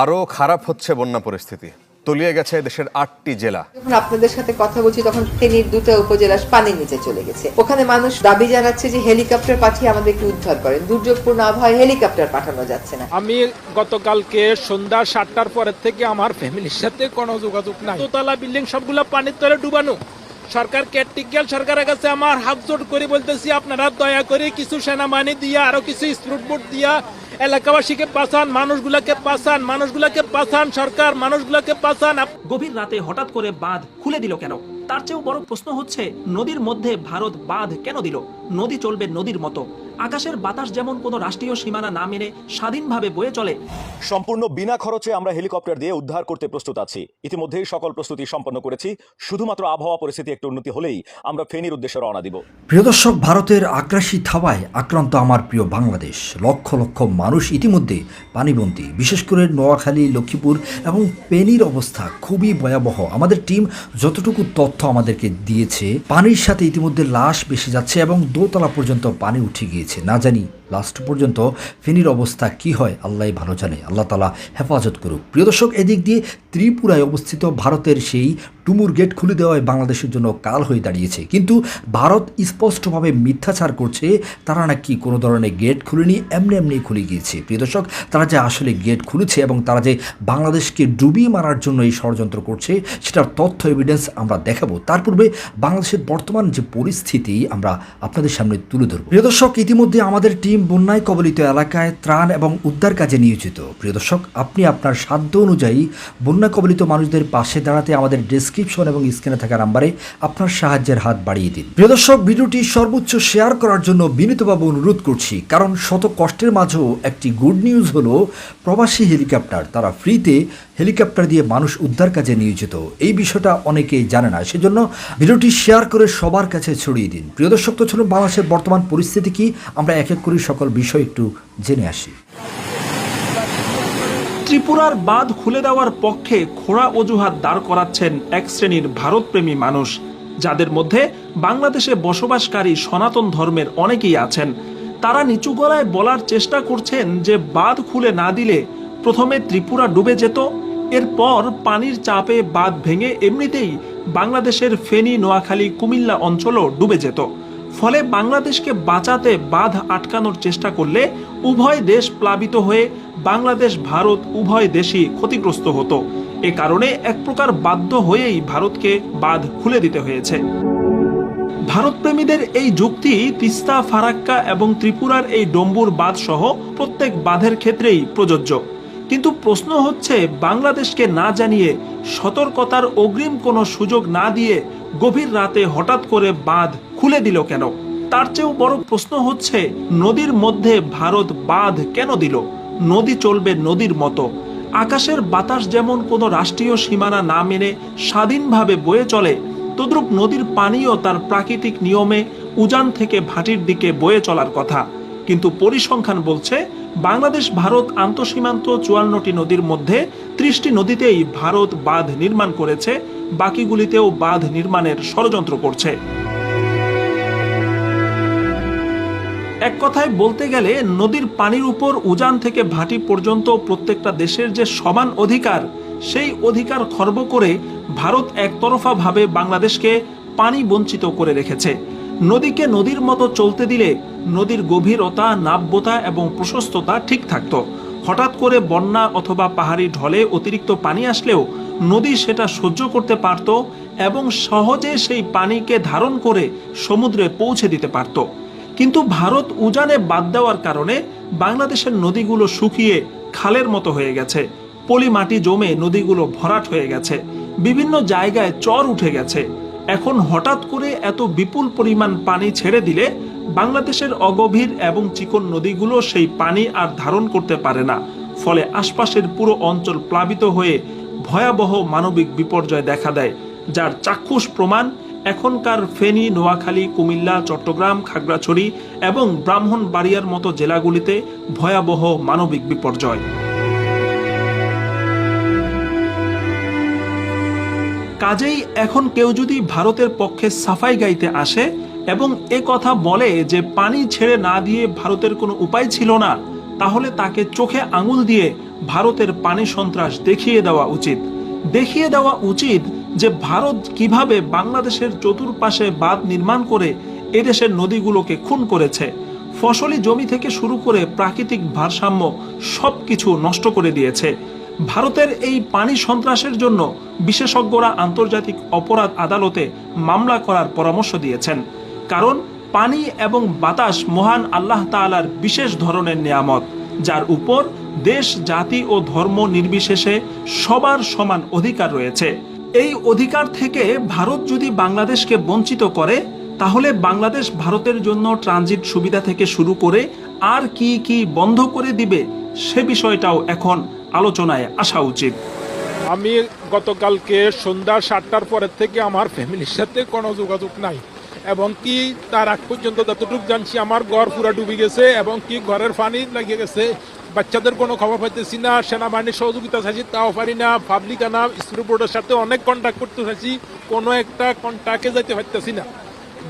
আরও খারাপ হচ্ছে বন্যা পরিস্থিতি। তলিয়ে গেছে দেশের আটটি জেলা। যখন আপনাদের সাথে কথা বলছি তখন ফেনীর দুটো উপজেলা পানির নিচে চলে গেছে। ওখানে মানুষ দাবি জানাচ্ছে যে হেলিকপ্টার পাঠিয়ে আমাদেরকে উদ্ধার করেন। দুর্যোগপূর্ণ আবহাওয়ায় হেলিকপ্টার পাঠানো যাচ্ছে না। আমি গতকালকে সন্ধ্যা সাতটার পরের থেকে আমার ফ্যামিলির সাথে কোনো যোগাযোগ নাই। দোতলা বিল্ডিং সবগুলো পানির তলে ডুবানো। সরকার কেটিক্যাল সরকারের কাছে আমার হাত জোট করে বলতেছি আপনারা দয়া করে কিছু সেনাবাহিনী দিয়া আরও কিছু স্পিড বোট দিয়া এলাকাবাসীকে পাচান, মানুষগুলাকে পাচান, মানুষগুলাকে পাঠান সরকার, মানুষগুলাকে আপ- গভীর রাতে হঠাৎ করে বাঁধ খুলে দিল কেন? তার চেয়েও বড় প্রশ্ন হচ্ছে, নদীর মধ্যে ভারত বাঁধ কেন দিল? নদী চলবে নদীর মতো। আকাশের বাতাস যেমন কোনো রাষ্ট্রীয় সীমানা না মেনে স্বাধীনভাবে বয়ে চলে সম্পূর্ণ বিনা খরচে আমরা হেলিকপ্টার দিয়ে উদ্ধার করতে প্রস্তুত আছি। ইতিমধ্যেই সকল প্রস্তুতি সম্পন্ন করেছি। শুধুমাত্র আবহাওয়া পরিস্থিতি একটু উন্নতি হলেই আমরা ফেনীর উদ্দেশ্যে রওনা দিব। প্রিয় দর্শক ভারতের আগ্রাসী থাবায় আক্রান্ত আমার প্রিয় বাংলাদেশ। লক্ষ লক্ষ মানুষ ইতিমধ্যে পানিবন্দী। বিশেষ করে নোয়াখালী লক্ষ্মীপুর এবং পেনির অবস্থা খুবই ভয়াবহ। আমাদের টিম যতটুকু তথ্য আমাদেরকে দিয়েছে পানির সাথে ইতিমধ্যে লাশ বেসে যাচ্ছে এবং দোতলা পর্যন্ত পানি উঠে গিয়েছে। না জানি লাস্ট পর্যন্ত ফেনীর অবস্থা কি হয়, আল্লাহ ভালো জানে। আল্লাহ তালা হেফাজত করুক। প্রিয় দর্শক, এদিক দিয়ে ত্রিপুরায় অবস্থিত ভারতের সেই টুমুর গেট খুলে দেওয়ায় বাংলাদেশের জন্য কাল হয়ে দাঁড়িয়েছে। কিন্তু ভারত স্পষ্টভাবে মিথ্যাচার করছে, তারা নাকি কোনো ধরনের গেট খুলেনি, এমনি এমনি খুলে গিয়েছে। প্রিয় দর্শক, তারা যে আসলে গেট খুলেছে এবং তারা যে বাংলাদেশকে ডুবিয়ে মারার জন্য এই ষড়যন্ত্র করছে, সেটার তথ্য এভিডেন্স আমরা দেখাবো। তার পূর্বে বাংলাদেশের বর্তমান যে পরিস্থিতি, আমরা আপনাদের সামনে তুলে ধরবো। প্রিয় দর্শক, ইতিমধ্যে আমাদের টিম বন্যায় কবলিত এলাকায় ত্রাণ এবং উদ্ধার কাজে নিয়োজিত। প্রিয় দর্শক, আপনি আপনার সাধ্য অনুযায়ী বন্যা কবলিত মানুষদের পাশে দাঁড়াতে আমাদের ডেসক্রিপশন এবং স্ক্রিনে থাকা নাম্বারে আপনার সাহায্যের হাত বাড়িয়ে দিন। প্রিয় দর্শক, ভিডিওটি সর্বোচ্চ শেয়ার করার জন্য বিনীতভাবে অনুরোধ করছি, কারণ শত কষ্টের মাঝেও একটি গুড নিউজ হলো, প্রবাসী হেলিকপ্টার তারা ফ্রিতে হেলিকপ্টার দিয়ে মানুষ উদ্ধার কাজে নিয়োজিত। এই বিষয়টা অনেকেই জানে না, সেজন্য ভিডিওটি শেয়ার করে সবার কাছে ছড়িয়ে দিন। প্রিয় দর্শক, তো ছিল বাংলাদেশের বর্তমান পরিস্থিতি কি? আমরা এক এক করে সকল বিষয় একটু জেনে আসি। ত্রিপুরার বাঁধ খুলে দেওয়ার পক্ষে খোড়া অজুহাত দাঁড় করাচ্ছেন এক শ্রেণির ভারতপ্রেমী মানুষ। যাদের মধ্যে বাংলাদেশে বসবাসকারী সনাতন ধর্মের অনেকেই আছেন। তারা নিচু গলায় বলার চেষ্টা করছেন যে বাঁধ খুলে না দিলে প্রথমে ত্রিপুরা ডুবে যেত, এরপর পানির চাপে বাঁধ ভেঙে এমনিতেই বাংলাদেশের ফেনী, নোয়াখালী, কুমিল্লা অঞ্চলও ডুবে যেত। ফলে বাংলাদেশকে বাঁচাতে বাঁধ আটকানোর চেষ্টা করলে উভয় দেশ প্লাবিত হয়ে বাংলাদেশ, ভারত উভয় দেশই ক্ষতিগ্রস্ত হতো। এ কারণে এক প্রকার বাধ্য হয়েই ভারতকে বাঁধ খুলে দিতে হয়েছে। ভারতপ্রেমীদের এই যুক্তি তিস্তা, ফারাক্কা এবং ত্রিপুরার এই ডম্বুর বাঁধ সহ প্রত্যেক বাঁধের ক্ষেত্রেই প্রযোজ্য। কিন্তু প্রশ্ন হচ্ছে, বাংলাদেশকে না জানিয়ে সতর্কতার অগ্রিম কোনো সুযোগ না দিয়ে গভীর রাতে হঠাৎ করে বাঁধ খুলে দিল কেন? তার চেয়েও বড় প্রশ্ন হচ্ছে, নদীর মধ্যে ভারত বাঁধ কেন দিল? নদী চলবে নদীর মতো। আকাশের বাতাস যেমন কোনো রাষ্ট্রীয় সীমানা না মেনে স্বাধীনভাবে বয়ে চলে, তদ্রূপ নদীর পানিও তার প্রাকৃতিক নিয়মে উজান থেকে ভাটির দিকে বয়ে চলার কথা। কিন্তু পরিসংখ্যান বলছে, বাংলাদেশ, ভারত আন্তঃসীমান্ত চুয়ান্নটি নদীর মধ্যে ত্রিশটি নদীতেই ভারত বাঁধ নির্মাণ করেছে, বাকিগুলিতেও বাঁধ নির্মাণের ষড়যন্ত্র করছে। এক কথায় বলতে গেলে নদীর পানির উপর উজান থেকে ভাটি পর্যন্ত প্রত্যেকটা দেশের যে সমান অধিকার, সেই অধিকার খর্ব করে ভারত একতরফা ভাবে বাংলাদেশকে পানি বঞ্চিত করে রেখেছে। নদীকে নদীর মতো চলতে দিলে নদীর গভীরতা, নাব্যতা এবং প্রশস্ততা ঠিক থাকতো। হঠাৎ করে বন্যা অথবা পাহাড়ি ঢলে অতিরিক্ত পানি আসলেও নদী সেটা সহ্য করতে পারত এবং সহজে সেই পানিকে ধারণ করে সমুদ্রে পৌঁছে দিতে পারত। কিন্তু ভারত উজানে বাদ দেওয়ার কারণে বাংলাদেশের নদীগুলো শুকিয়ে খালের মতো হয়ে গেছে। পলি মাটি জমে নদীগুলো ভরাট হয়ে গেছে। বিভিন্ন জায়গায় চর উঠে গেছে। এখন হঠাৎ করে এত বিপুল পরিমাণ পানি ছেড়ে দিলে বাংলাদেশের অগভীর এবং চিকন নদীগুলো সেই পানি আর ধারণ করতে পারে না। ফলে আশপাশের পুরো অঞ্চল প্লাবিত হয়ে ভয়াবহ মানবিক বিপর্যয় দেখা দেয়, যার চাক্ষুষ প্রমাণ এখনকার ফেনী, নোয়াখালী, কুমিল্লা, চট্টগ্রাম, খাগড়াছড়ি এবং ব্রাহ্মণবাড়িয়ার মতো জেলাগুলিতে ভয়াবহ মানবিক বিপর্যয়। কাজেই এখন কেউ যদি ভারতের পক্ষে সাফাই গাইতে আসে এবং এ কথা বলে যে পানি ছেড়ে না দিয়ে ভারতের কোনো উপায় ছিল না, তাহলে তাকে চোখে আঙুল দিয়ে ভারতের পানি সন্ত্রাস দেখিয়ে দেওয়া উচিত। দেখিয়ে দেওয়া উচিত যে ভারত কীভাবে বাংলাদেশের চতুর্পাশে বাঁধ নির্মাণ করে এদেশের নদীগুলোকে খুন করেছে, ফসলি জমি থেকে শুরু করে প্রাকৃতিক ভারসাম্য সব কিছু নষ্ট করে দিয়েছে। ভারতের এই পানি সন্ত্রাসের জন্য বিশেষজ্ঞরা আন্তর্জাতিক অপরাধ আদালতে মামলা করার পরামর্শ দিয়েছেন। কারণ পানি এবং বাতাস মহান আল্লাহ তাআলার বিশেষ ধরনের নিয়ামত, যার উপর দেশ, জাতি ও ধর্ম নির্বিশেষে সবার সমান অধিকার রয়েছে। এই অধিকার থেকে ভারত যদি বাংলাদেশকে বঞ্চিত করে, তাহলে বাংলাদেশ ভারতের জন্য ট্রানজিট সুবিধা থেকে শুরু করে আর কি কি বন্ধ করে দিবে সে বিষয়টাও এখন আলোচনায় আসা উচিত। আমি গতকালকে সন্ধ্যা সাতটার পরের থেকে আমার ফ্যামিলির সাথে কোনো যোগাযোগ নাই এবং কি তার আগ পর্যন্ত যতটুকু জানছি, আমার ঘর পুরা ডুবে গেছে এবং কি ঘরের পানি লাগিয়ে গেছে বাচ্চাদের কোনো খবর পাইতেছি না, সেনাবাহিনীর সহযোগিতা চাইছি, তাও পারি না পাবলিক আনা স্কুল বোর্ডের সাথে অনেক কন্ট্যাক্ট করতে চাইছি, কোনো একটা কন্ট্যাক্টে যেতে পারতেছি না।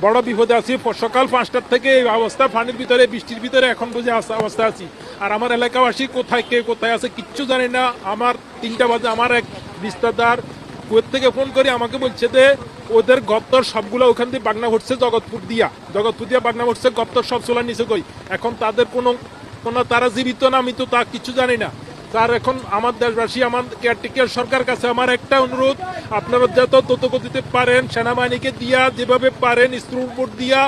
বড় বিপদে আছি সকাল পাঁচটার থেকে এই অবস্থা, পানির ভিতরে, বৃষ্টির ভিতরে, এখন বুঝে আসা অবস্থা আছি। আর আমার এলাকাবাসী কোথায় কে, কোথায় আছে, কিচ্ছু জানি না। আমার তিনটা বাজে, আমার এক রিস্তাদার কুয়েত থেকে ফোন করে আমাকে বলছে যে, ওদের গপ্তর সবগুলো ওখান দিয়ে বাগনা ঘটছে জগৎপুর দিয়া। জগৎপুর দিয়া বাগনা ঘটছে, গপ্তর সব চোলা নিচে কই। এখন তাদের কোনো কোনো তারা জীবিত না, আমি তো তা কিছু জানি না। তার এখন আমার দেশবাসী, আমার কেয়ারটেকার সরকার কাছে আমার একটা অনুরোধ। আপনারা যত দ্রুত গতিতে পারেন, সেনাবাহিনীকে দিয়া, যেভাবে পারেন, স্ক্রুর বোর্ড দিয়া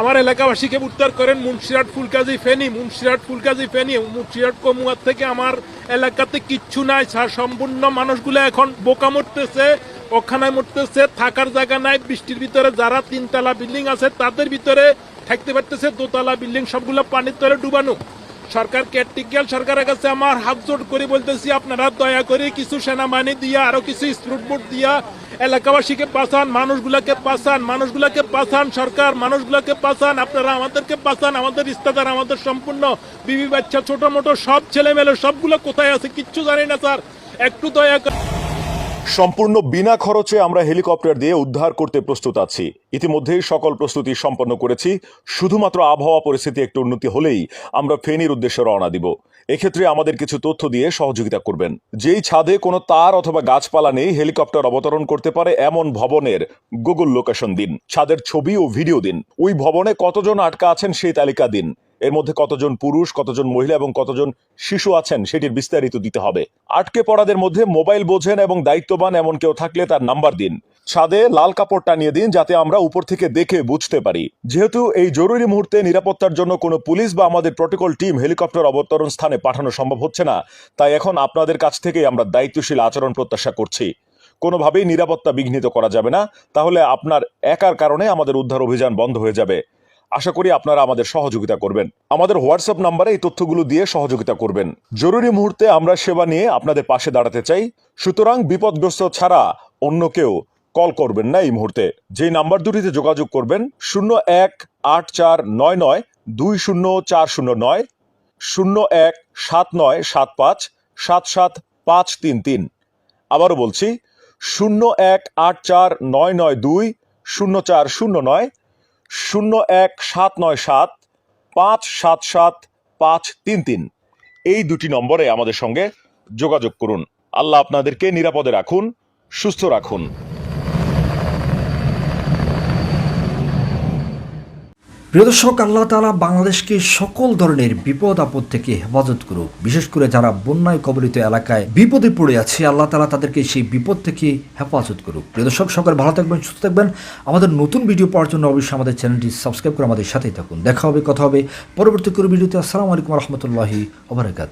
আমার এলাকাবাসীকে উদ্ধার করেন। মুন্সিরাট ফুলকাজি, ফেনি মুন্সিরাট ফুলকাজি, ফেনি মুন্সিরাট কমুয়ার থেকে আমার এলাকাতে কিচ্ছু নাই সম্পূর্ণ মানুষগুলো এখন বোকা মরতেছে ওখানে মরতেছে, থাকার জায়গা নাই, বৃষ্টির ভিতরে যারা তিনতলা বিল্ডিং আছে, তাদের ভিতরে থাকতে পারতেছে, দোতলা বিল্ডিং, সবগুলো পানির তলে ডুবানো। সরকার কেয়ারটেকার সরকারের কাছে আমার হাত জোট করে বলতেছি, আপনারা দয়া করে কিছু সেনাবাহিনী দিয়া, আরও কিছু স্ট্রুট বোর্ড দিয়া এলাকাবাসীকে পাঠান, মানুষগুলাকে পাচান মানুষগুলাকে পাঠান, সরকার, মানুষগুলাকে পাঠান, আপনারা আমাদেরকে পাচান আমাদের রিস্তাদার আমাদের সম্পূর্ণ বিবি বাচ্চা, ছোট মোটো, সব ছেলে মেলে সবগুলো কোথায় আছে কিচ্ছু জানি না, স্যার। একটু দয়া করে সম্পূর্ণ বিনা খরচে আমরা হেলিকপ্টার দিয়ে উদ্ধার করতে প্রস্তুত আছি। ইতিমধ্যেই সকল প্রস্তুতি সম্পন্ন করেছি। শুধুমাত্র আবহাওয়া পরিস্থিতি একটু উন্নতি হলেই আমরা ফেনীর উদ্দেশ্যে রওনা দিব। এক্ষেত্রে আমাদের কিছু তথ্য দিয়ে সহযোগিতা করবেন। যেই ছাদে কোনো তার অথবা গাছপালা নেই, হেলিকপ্টার অবতরণ করতে পারে এমন ভবনের গুগল লোকেশন দিন। ছাদের ছবি ও ভিডিও দিন। ওই ভবনে কতজন আটকা আছেন সেই তালিকা দিন। এর মধ্যে কতজন পুরুষ, কতজন মহিলা এবং কতজন শিশু আছেন সেটির বিস্তারিত দিতে হবে। আটকে পড়াদের মধ্যে মোবাইল বোঝেন এবং দায়িত্ববান এমন কেউ থাকলে তার নাম্বার দিন। ছাদে লাল কাপড় টানিয়ে দিন যাতে আমরা উপর থেকে দেখে বুঝতে পারি। যেহেতু এই জরুরি মুহূর্তে নিরাপত্তার জন্য কোনো পুলিশ বা আমাদের প্রটোকল টিম হেলিকপ্টার অবতরণ স্থানে পাঠানো সম্ভব হচ্ছে না, তাই এখন আপনাদের কাছ থেকেই আমরা দায়িত্বশীল আচরণ প্রত্যাশা করছি। কোনোভাবেই নিরাপত্তা বিঘ্নিত করা যাবে না, তাহলে আপনার একার কারণে আমাদের উদ্ধার অভিযান বন্ধ হয়ে যাবে। আশা করি আপনারা আমাদের সহযোগিতা করবেন। আমাদের হোয়াটসঅ্যাপ নাম্বারে এই তথ্যগুলো দিয়ে সহযোগিতা করবেন। জরুরি মুহূর্তে আমরা সেবা নিয়ে আপনাদের পাশে দাঁড়াতে চাই। সুতরাং বিপদগ্রস্ত ছাড়া অন্য কেউ কল করবেন না এই মুহূর্তে। যেই নাম্বার দুটিতে যোগাযোগ করবেন, শূন্য এক আট চার নয় নয় দুই শূন্য চার শূন্য নয়, শূন্য এক সাত নয় সাত পাঁচ সাত সাত পাঁচ তিন তিন। আবারও বলছি, শূন্য এক আট চার নয় নয় দুই শূন্য চার শূন্য নয় শূন্য এক সাত নয় সাত, পাঁচ সাত সাত, পাঁচ তিন তিন। এই দুটি নম্বরে আমাদের সঙ্গে যোগাযোগ করুন। আল্লাহ আপনাদেরকে নিরাপদে রাখুন, সুস্থ রাখুন। প্রিয় দর্শক, আল্লাহ তালা বাংলাদেশকে সকল ধরনের বিপদ, আপদ থেকে হেফাজত করুক। বিশেষ করে যারা বন্যায় কবলিত এলাকায় বিপদে পড়ে আছে, আল্লাহ তালা তাদেরকে সেই বিপদ থেকে হেফাজত করুক। প্রিয় দর্শক, সকাল ভালো থাকবেন, সুস্থ থাকবেন। আমাদের নতুন ভিডিও পাওয়ার জন্য অবশ্যই আমাদের চ্যানেলটি সাবস্ক্রাইব করে আমাদের সাথেই থাকুন। দেখা হবে, কথা হবে। পরবর্তী কোনো ভিডিওতে, আসসালামু আলাইকুম রহমতুল্লাহি ওবরাকাতু